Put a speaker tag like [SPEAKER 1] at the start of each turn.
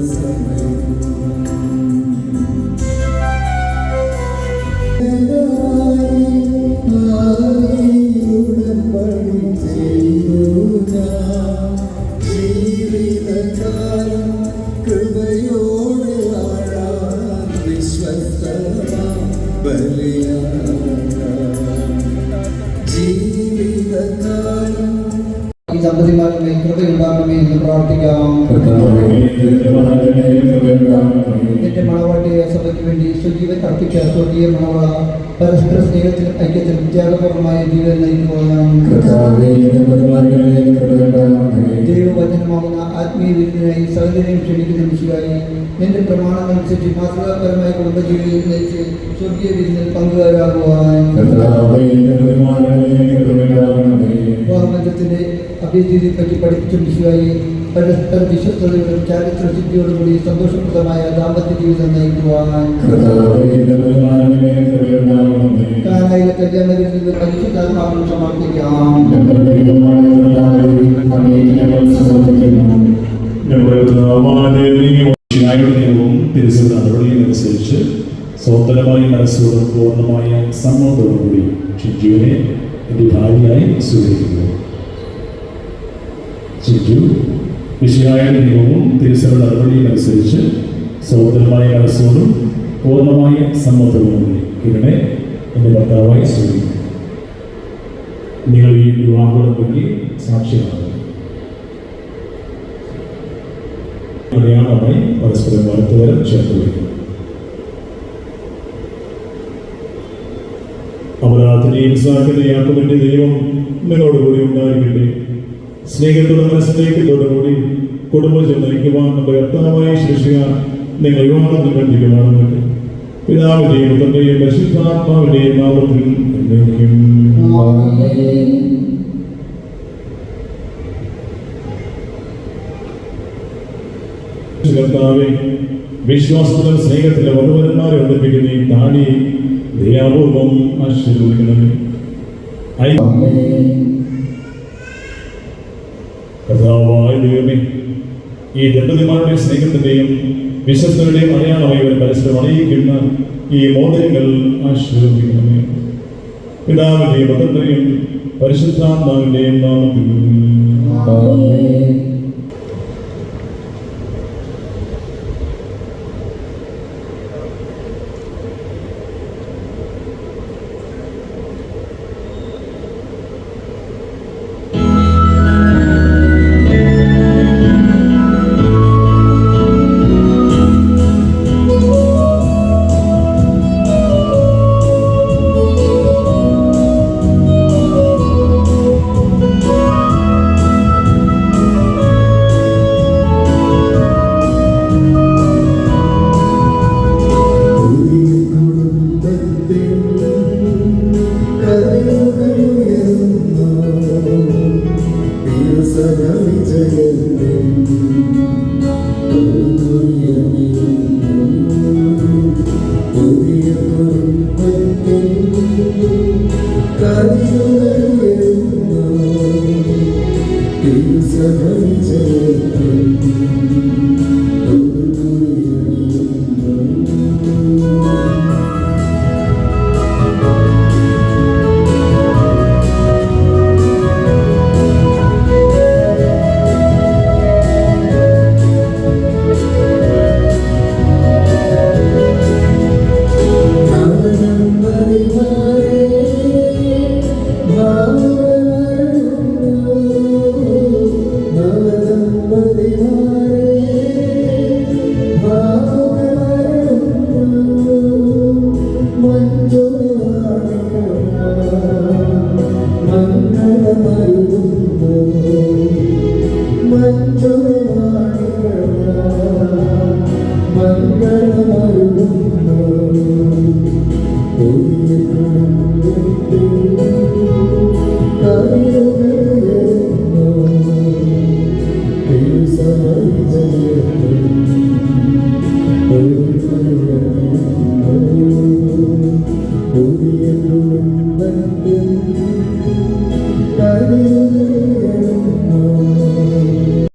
[SPEAKER 1] His name.
[SPEAKER 2] ഈ ദമ്പതിമാരുടെ കൃപയുണ്ടാകണമേ എന്ന് പ്രാർത്ഥിക്കാം. എന്റെ മണവാട്ടിയ സഭയ്ക്ക് വേണ്ടി സ്വജീവൻ അർപ്പിച്ച സ്വർഗീയ മണവള പരസ്പര സ്നേഹത്തിലും ഐക്യത്തിലും ത്യാഗപൂർണമായ ജീവൻ നയിക്കുവാനും ദൈവവചനമാകുന്ന ആത്മീയ വിരുദ്ധനായി സഹോദരയും ക്ഷണിക്കുന്ന വിഷയമായി നിന്റെ പ്രമാണമനുസരിച്ച് മാതൃകാപരമായ കുടുംബജീവിതം നയിച്ച് സ്വർഗീയ വിരുന്നിൽ പങ്കുകാരാകുവാൻ. അഭ്യർത്ഥിയെ പറ്റി പഠിപ്പിച്ച വിഷയമായി പരസ്പര വിശ്വസ്തയോടും ചാരിത്ര ശുദ്ധിയോടുകൂടി സന്തോഷപ്രദമായ ദാമ്പത്യ ജീവിതം നയിക്കുവാൻ കാനായിലെ കല്യാണ വിരുന്നിൽ പരിശുദ്ധാത്മാവിനും സമർപ്പിക്കാം.
[SPEAKER 3] അനുസരിച്ച് സ്വതന്ത്രമായ മനസ്സോടും പൂർണമായ സമ്മതത്തോടും കൂടി ഷിജുവിനെ എന്റെ ഭാര്യയായി സ്വീകരിക്കുന്നു. ഷിജു വിശയായ തിരിച്ചുള്ള നടപടിയും അനുസരിച്ച് സ്വതന്ത്രമായ മനസ്സോടും പൂർണമായ സമ്മതവും ഇവിടെ എന്റെ ഭർത്താവായി സ്വീകരിക്കുന്നു നിങ്ങൾ ഈ വിവാഹോടൊപ്പം സാക്ഷിയാണ് മലയാളമായി പരസ്പരം വളർത്തുവരം ചേർത്ത് വയ്ക്കും അപരാധനെയും സാക്കിന്റെ യാക്കോബിന്റെ ദൈവം നിങ്ങളോട് കൂടി ഉണ്ടായിരിക്കട്ടെ. സ്നേഹത്തോടെ മനസ്സിലേക്കത്തോടുകൂടി കുടുംബം നയിക്കുവാൻ നമ്മുടെ കർത്താവായ ശിഷ്യ നിങ്ങൾ വിവാഹത്തിൽ കണ്ടിക്കുവാനുണ്ട് പിതാവിന്റെയും പുത്രന്റെയും പരിശുദ്ധാത്മാവിന്റെയും നാമത്തിൽ കർത്താവെ വിശ്വാസത്തിലും സ്നേഹത്തിലും വധുവരന്മാരെ ഒന്നിപ്പിക്കുന്ന ഈ താടി ദയാപൂർവം ആശീർവദിക്കണമേ. കർത്താവായ ദൈവമേ ഈ ദമ്പതിമാരുടെ സ്നേഹത്തിന്റെയും വിശ്വസ്തരുടെയും അടയാളമായി ഒരു പരസ്പരം അറിയിക്കുന്ന ഈ മോദരങ്ങൾ ആശീർവദിക്കണമേ. പിതാവിന്റെയും പുത്രന്റെയും പരിശുദ്ധാത്മാവിന്റെയും നാമത്തിൽ. Seven. You.